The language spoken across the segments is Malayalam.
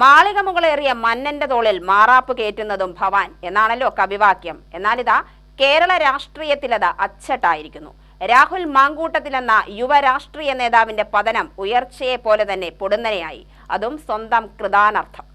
മാളിക മുകളേറിയ മന്നന്റെ തോളിൽ മാറാപ്പ് കയറ്റുന്നതും ഭവാൻ എന്നാണല്ലോ കവിവാക്യം. എന്നാലിതാ കേരള രാഷ്ട്രീയത്തിലത് അച്ചട്ടായിരിക്കുന്നു. രാഹുൽ മാങ്കൂട്ടത്തിലെന്ന യുവ രാഷ്ട്രീയ നേതാവിന്റെ പതനം ഉയർച്ചയെ പോലെ തന്നെ പൊടുന്നനെയായി. അതും സ്വന്തം കൃതാനർത്ഥം.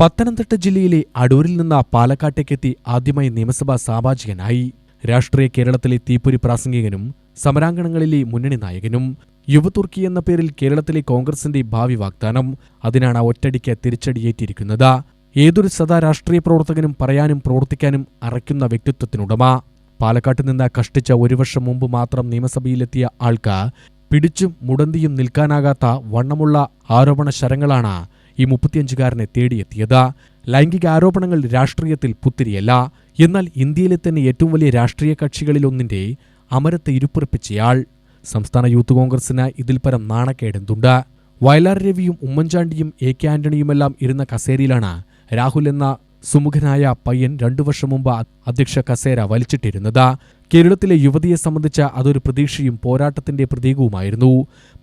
പത്തനംതിട്ട ജില്ലയിലെ അടൂരിൽ നിന്ന് പാലക്കാട്ടേക്കെത്തി ആദ്യമായി നിയമസഭാ സാമാജികനായി. രാഷ്ട്രീയ കേരളത്തിലെ തീപ്പൊരി പ്രാസംഗികനും സമരാങ്കണങ്ങളിലെ മുന്നണി നായകനും. യുവതുർക്കി എന്ന പേരിൽ കേരളത്തിലെ കോൺഗ്രസിന്റെ ഭാവി വാഗ്ദാനം. അതിനാണ് ഒറ്റടിക്ക് തിരിച്ചടിയേറ്റിരിക്കുന്നത്. ഏതൊരു സദാ രാഷ്ട്രീയ പ്രവർത്തകനും പറയാനും പ്രവർത്തിക്കാനും അറയ്ക്കുന്ന വ്യക്തിത്വത്തിനുടമ. പാലക്കാട്ട് നിന്ന് കഷ്ടിച്ച ഒരു വർഷം മുമ്പ് മാത്രം നിയമസഭയിലെത്തിയ ആൾക്ക് പിടിച്ചും മുടന്തിയും നിൽക്കാനാകാത്ത വണ്ണമുള്ള ആരോപണ ശരങ്ങളാണ് ഈ മുപ്പത്തിയഞ്ചുകാരനെ തേടിയെത്തിയത്. ലൈംഗിക ആരോപണങ്ങൾ രാഷ്ട്രീയത്തിൽ പുത്തിരിയല്ല. എന്നാൽ ഇന്ത്യയിലെ തന്നെ ഏറ്റവും വലിയ രാഷ്ട്രീയ കക്ഷികളിലൊന്നിന്റെ അമരത്തെ ഇരുപ്പുറപ്പിച്ചയാൾ. സംസ്ഥാന യൂത്ത് കോൺഗ്രസിന് ഇതിൽ പരം നാണക്കേടെന്തുണ്ട്? വയലാർ രവിയും ഉമ്മൻചാണ്ടിയും എ കെ ആന്റണിയുമെല്ലാം ഇരുന്ന കസേരയിലാണ് രാഹുൽ എന്ന സുമുഖനായ പയ്യൻ രണ്ടു വർഷം മുമ്പ് അധ്യക്ഷ കസേര വലിച്ചിട്ടിരുന്നത്. കേരളത്തിലെ യുവതിയെ സംബന്ധിച്ച അതൊരു പ്രതീക്ഷയും പോരാട്ടത്തിന്റെ പ്രതീകവുമായിരുന്നു.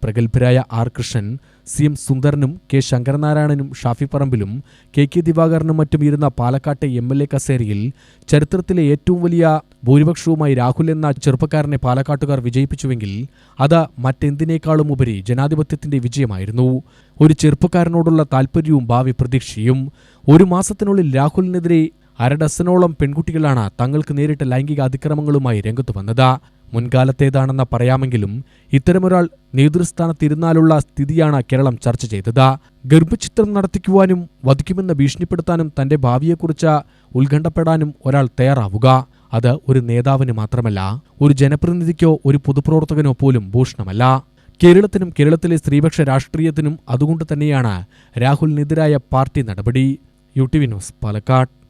പ്രഗത്ഭരായ ആർ കൃഷ്ണൻ സി എം സുന്ദരനും കെ ശങ്കരനാരായണനും ഷാഫി പറമ്പിലും കെ കെ ദിവാകരനും മറ്റും ഇരുന്ന പാലക്കാട്ടെ എം എൽ എ കസേരയിൽ ചരിത്രത്തിലെ ഏറ്റവും വലിയ ഭൂരിപക്ഷവുമായി രാഹുൽ എന്ന ചെറുപ്പക്കാരനെ പാലക്കാട്ടുകാർ വിജയിപ്പിച്ചുവെങ്കിൽ അത് മറ്റെന്തിനേക്കാളും ഉപരി ജനാധിപത്യത്തിന്റെ വിജയമായിരുന്നു. ഒരു ചെറുപ്പക്കാരനോടുള്ള താൽപ്പര്യവും ഭാവി പ്രതീക്ഷയും ഒരു മാസത്തിനുള്ളിൽ രാഹുലിനെതിരെ അരഡസനോളം പെൺകുട്ടികളാണ് തങ്ങൾക്ക് നേരിട്ട ലൈംഗിക അതിക്രമങ്ങളുമായി രംഗത്തു വന്നത്. മുൻകാലത്തേതാണെന്ന് പറയാമെങ്കിലും ഇത്തരമൊരാൾ നേതൃസ്ഥാനത്തിരുന്നാലുള്ള സ്ഥിതിയാണ് കേരളം ചർച്ച ചെയ്തത്. ഗർഭചിത്രം നടത്തിക്കുവാനും വധിക്കുമെന്ന് ഭീഷണിപ്പെടുത്താനും തന്റെ ഭാവിയെക്കുറിച്ച് ഉത്കണ്ഠപ്പെടാനും ഒരാൾ തയ്യാറാവുക. അത് ഒരു നേതാവിന് മാത്രമല്ല ഒരു ജനപ്രതിനിധിക്കോ ഒരു പൊതുപ്രവർത്തകനോ പോലും ഭൂഷണമല്ല. കേരളത്തിനും കേരളത്തിലെ സ്ത്രീപക്ഷ രാഷ്ട്രീയത്തിനും അതുകൊണ്ട് തന്നെയാണ് രാഹുലിനെതിരായ പാർട്ടി നടപടി. U T V news Palakkad.